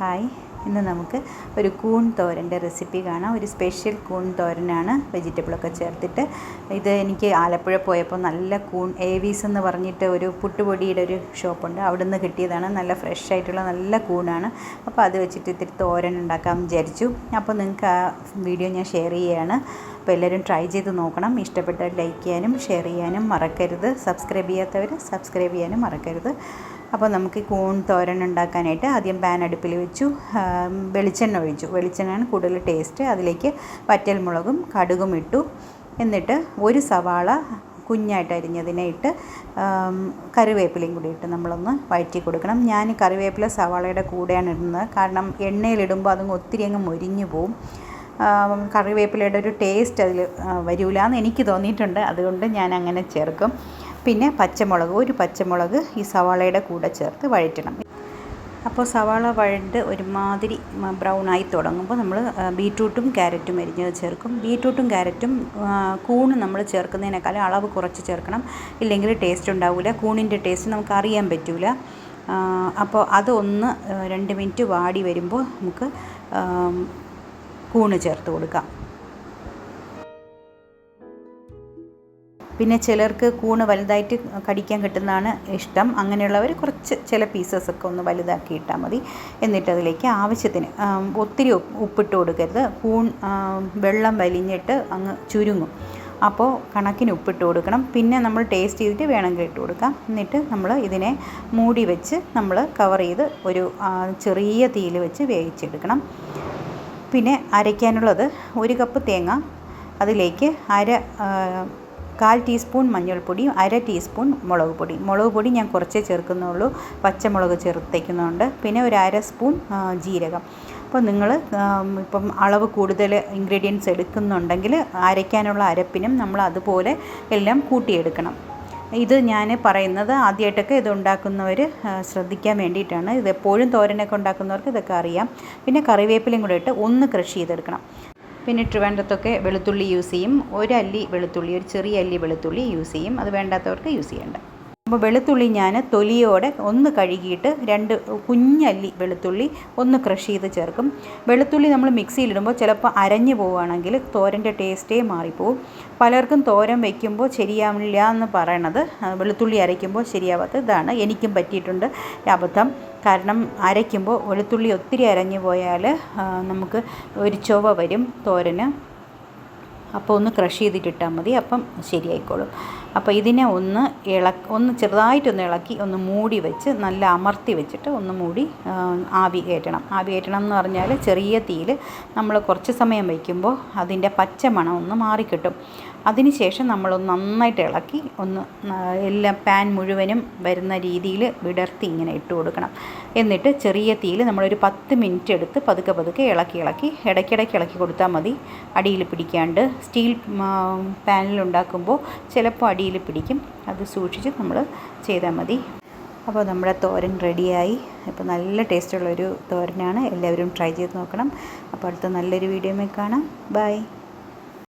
Hi. ഇന്ന് നമുക്ക് ഒരു കൂൺ തോരന്റെ റെസിപ്പി കാണാം. ഒരു സ്പെഷ്യൽ കൂൺ തോരനാണ് വെജിറ്റബിളൊക്കെ ചേർത്തിട്ട്. ഇത് എനിക്ക് ആലപ്പുഴ പോയപ്പോൾ നല്ല കൂൺ ഏവീസ് എന്ന് പറഞ്ഞിട്ട് ഒരു പുട്ടുപൊടിയുടെ ഒരു ഷോപ്പുണ്ട്. അവിടെ നിന്ന് കിട്ടിയതാണ്. നല്ല ഫ്രഷ് ആയിട്ടുള്ള നല്ല കൂണാണ്. അപ്പോൾ അത് വെച്ചിട്ട് ഇത്തിരി തോരൻ ഉണ്ടാക്കാൻ വിചാരിച്ചു. അപ്പോൾ നിങ്ങൾക്ക് ആ വീഡിയോ ഞാൻ ഷെയർ ചെയ്യുകയാണ് അപ്പോൾ എല്ലാവരും ട്രൈ ചെയ്ത് നോക്കണം. ഇഷ്ടപ്പെട്ടാൽ ലൈക്ക് ചെയ്യാനും ഷെയർ ചെയ്യാനും മറക്കരുത്. സബ്സ്ക്രൈബ് ചെയ്യാത്തവർ സബ്സ്ക്രൈബ് ചെയ്യാനും മറക്കരുത്. അപ്പോൾ നമുക്ക് കൂൺ തോരൻ ഉണ്ടാക്കാനായിട്ട് ആദ്യം പാൻ അടുപ്പിൽ വെച്ചു. വെളിച്ചെണ്ണ ഒഴിച്ചു. വെളിച്ചെണ്ണയാണ് കൂടുതൽ ടേസ്റ്റ് അതിലേക്ക് വറ്റൽമുളകും കടുകും ഇട്ടു. എന്നിട്ട് ഒരു സവാള കുഞ്ഞായിട്ട് അരിഞ്ഞതിനെ ഇട്ട് കറിവേപ്പിലയും കൂടി ഇട്ട് നമ്മളൊന്ന് വഴറ്റി കൊടുക്കണം. ഞാൻ കറിവേപ്പില സവാളയുടെ കൂടെയാണ് ഇടുന്നത്. കാരണം എണ്ണയിലിടുമ്പോൾ അതങ്ങ് ഒത്തിരി അങ്ങ് മൊരിഞ്ഞു പോവും. കറിവേപ്പിലയുടെ ഒരു ടേസ്റ്റ് അതിൽ വരില്ല എന്ന് എനിക്ക് തോന്നിയിട്ടുണ്ട്. അതുകൊണ്ട് ഞാൻ അങ്ങനെ ചേർക്കും. പിന്നെ പച്ചമുളക് ഒരു പച്ചമുളക് ഈ സവാളയുടെ കൂടെ ചേർത്ത് വഴറ്റണം. അപ്പോൾ സവാള വഴണ്ട് ഒരുമാതിരി ബ്രൗൺ ആയി തുടങ്ങുമ്പോൾ നമ്മൾ ബീട്രൂട്ടും ക്യാരറ്റും അരിഞ്ഞത് ചേർക്കും. ബീട്രൂട്ടും ക്യാരറ്റും കൂണ് നമ്മൾ ചേർക്കുന്നതിനേക്കാളും അളവ് കുറച്ച് ചേർക്കണം. ഇല്ലെങ്കിൽ ടേസ്റ്റ് ഉണ്ടാവില്ല കൂണിന്റെ ടേസ്റ്റ് നമുക്ക് അറിയാൻ പറ്റില്ല അപ്പോൾ അതൊന്ന് രണ്ട് മിനിറ്റ് വാടി വരുമ്പോൾ നമുക്ക് കൂണ് ചേർത്ത് കൊടുക്കാം. പിന്നെ ചിലർക്ക് കൂണ് വലുതായിട്ട് കടിക്കാൻ കിട്ടുന്നതാണ് ഇഷ്ടം. അങ്ങനെയുള്ളവർ കുറച്ച് ചില പീസസ് ഒക്കെ ഒന്ന് വലുതാക്കി ഇട്ടാൽ മതി. എന്നിട്ട് അതിലേക്ക് ആവശ്യത്തിന് ഒത്തിരി ഉപ്പിട്ട് കൊടുക്കരുത്. കൂൺ വെള്ളം വലിഞ്ഞിട്ട് അങ്ങ് ചുരുങ്ങും. അപ്പോൾ കണക്കിന് ഉപ്പിട്ട് കൊടുക്കണം. പിന്നെ നമ്മൾ ടേസ്റ്റ് ചെയ്തിട്ട് വേണമെങ്കിൽ ഇട്ട് കൊടുക്കാം. എന്നിട്ട് നമ്മൾ ഇതിനെ മൂടി വെച്ച് നമ്മൾ കവർ ചെയ്ത് ഒരു ചെറിയ തീയിൽ വെച്ച് വേവിച്ചെടുക്കണം. പിന്നെ അരയ്ക്കാനുള്ളത് ഒരു കപ്പ് തേങ്ങ അതിലേക്ക് അര കാൽ ടീസ്പൂൺ മഞ്ഞൾപ്പൊടി അര ടീസ്പൂൺ മുളക് പൊടി. മുളക് പൊടി ഞാൻ കുറച്ചേ ചേർക്കുന്നുള്ളൂ. പച്ചമുളക് ചേർത്തേക്കുന്നുണ്ട് പിന്നെ ഒരു അര സ്പൂൺ ജീരകം. അപ്പോൾ നിങ്ങൾ ഇപ്പം അളവ് കൂടുതൽ ഇൻഗ്രീഡിയൻസ് എടുക്കുന്നുണ്ടെങ്കിൽ അരയ്ക്കാനുള്ള അരപ്പിനും നമ്മൾ അതുപോലെ എല്ലാം കൂട്ടിയെടുക്കണം. ഇത് ഞാൻ പറയുന്നത് ആദ്യമായിട്ടൊക്കെ ഇത് ഉണ്ടാക്കുന്നവർ ശ്രദ്ധിക്കാൻ വേണ്ടിയിട്ടാണ്. ഇത് എപ്പോഴും തോരനൊക്കെ ഉണ്ടാക്കുന്നവർക്ക് ഇതൊക്കെ അറിയാം. പിന്നെ കറിവേപ്പിലയും കൂടെ ഇട്ട് ഒന്ന് ക്രഷ് ചെയ്തെടുക്കണം. പിന്നെ ട്രിവാൻഡ്രത്തൊക്കെ വെളുത്തുള്ളി യൂസ് ചെയ്യും. ഒരു അല്ലി വെളുത്തുള്ളി ഒരു ചെറിയ അല്ലി വെളുത്തുള്ളി യൂസ് ചെയ്യും. അത് വേണ്ടാത്തവർക്ക് യൂസ് ചെയ്യേണ്ട. അപ്പോൾ വെളുത്തുള്ളി ഞാൻ തൊലിയോടെ ഒന്ന് കഴുകിയിട്ട് രണ്ട് കുഞ്ഞല്ലി വെളുത്തുള്ളി ഒന്ന് ക്രഷ് ചെയ്ത് ചേർക്കും. വെളുത്തുള്ളി നമ്മൾ മിക്സിയിലിടുമ്പോൾ ചിലപ്പോൾ അരഞ്ഞു പോവുകയാണെങ്കിൽ തോരന്റെ ടേസ്റ്റേ മാറിപ്പോവും. പലർക്കും തോരൻ വയ്ക്കുമ്പോൾ ശരിയാവില്ല എന്ന് പറയണത് വെളുത്തുള്ളി അരയ്ക്കുമ്പോൾ ശരിയാവാത്ത ഇതാണ്. എനിക്കും പറ്റിയിട്ടുണ്ട് അബദ്ധം. കാരണം അരയ്ക്കുമ്പോൾ വെളുത്തുള്ളി ഒത്തിരി അരഞ്ഞു പോയാൽ നമുക്ക് ഒരു ചൊവ വരും തോരന്. അപ്പോൾ ഒന്ന് ക്രഷ് ചെയ്തിട്ടിട്ടാൽ മതി. അപ്പം ശരിയായിക്കോളും. അപ്പോൾ ഇതിനെ ഒന്ന് ഇള ഒന്ന് ചെറുതായിട്ടൊന്ന് ഇളക്കി ഒന്ന് മൂടി വെച്ച് നല്ല അമർത്തി വെച്ചിട്ട് ഒന്ന് മൂടി ആവി കയറ്റണം. ആവി കയറ്റണം എന്ന് പറഞ്ഞാൽ ചെറിയ തീയിൽ നമ്മൾ കുറച്ച് സമയം വയ്ക്കുമ്പോൾ അതിന്റെ പച്ച മണം ഒന്ന് മാറിക്കിട്ടും. അതിനുശേഷം നമ്മളൊന്ന് നന്നായിട്ട് ഇളക്കി ഒന്ന് എല്ലാം പാൻ മുഴുവനും വരുന്ന രീതിയിൽ വിടർത്തി ഇങ്ങനെ ഇട്ട് കൊടുക്കണം. എന്നിട്ട് ചെറിയ തീയിൽ നമ്മളൊരു പത്ത് മിനിറ്റ് എടുത്ത് പതുക്കെ പതുക്കെ ഇളക്കി ഇളക്കി ഇടയ്ക്കിടയ്ക്ക് ഇളക്കി കൊടുത്താൽ മതി. അടിയിൽ പിടിക്കാണ്ട് സ്റ്റീൽ പാനിൽ ഉണ്ടാക്കുമ്പോൾ ചിലപ്പോൾ അടിയിൽ പിടിക്കും. അത് സൂക്ഷിച്ച് നമ്മൾ ചെയ്താൽ മതി. അപ്പോൾ നമ്മുടെ തോരൻ റെഡിയായി. ഇപ്പോൾ നല്ല ടേസ്റ്റുള്ളൊരു തോരനാണ്. എല്ലാവരും ട്രൈ ചെയ്ത് നോക്കണം. അപ്പോൾ അടുത്ത നല്ലൊരു വീഡിയോയിൽ കാണാം. ബൈ.